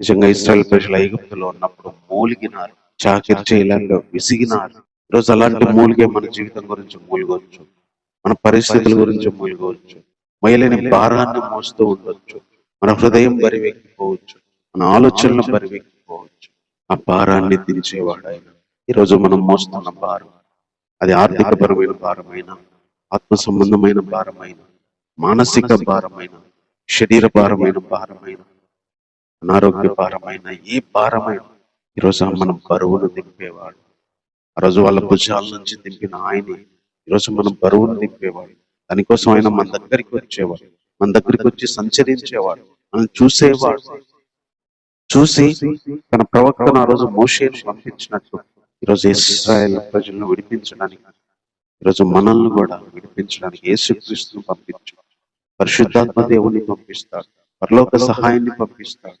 నిజంగా ఇస్రాయల్ ప్రజలు ఐగుప్తులో ఉన్నప్పుడు మూలిగినారు చాకిరి చేయలేక విసిగినారు. ఈరోజు అలాంటి మూలిగే మన జీవితం గురించి మూలుగవచ్చు మన పరిస్థితుల గురించి మూలుగవచ్చు మహిళని భారాన్ని మోస్తూ ఉండొచ్చు మన హృదయం బరివెక్కిపోవచ్చు మన ఆలోచనలు బరివెక్కిపోవచ్చు. ఆ భారాన్ని దించేవాడు ఆయన. ఈరోజు మనం మోస్తున్న భారం అది ఆర్థికపరమైన భారమైన ఆత్మ సంబంధమైన భారమైన మానసిక భారమైన శరీర భారమైన భారమైన అనారోగ్య భారమైన ఏ భారమైన ఈరోజు మనం బరువును దింపేవాడు ఆ రోజు వాళ్ళ భుజాల నుంచి దింపిన ఆయనే ఈరోజు మనం బరువును దింపేవాడు దానికోసం ఆయన మన దగ్గరికి వచ్చేవాడు. మన దగ్గరికి వచ్చి సంచరించేవాడు. మనం చూసేవాడు. చూసి తన ప్రవక్తను ఆ రోజు మోషేను పంపించినట్టు ఈరోజు ఇస్రాయల్ ప్రజలను విడిపించడానికి ఈరోజు మనల్ని కూడా విడిపించడానికి యేసుక్రీస్తును పంపించు. పరిశుద్ధాత్మ దేవుని పంపిస్తాడు. పరలోక సహాయాన్ని పంపిస్తాడు.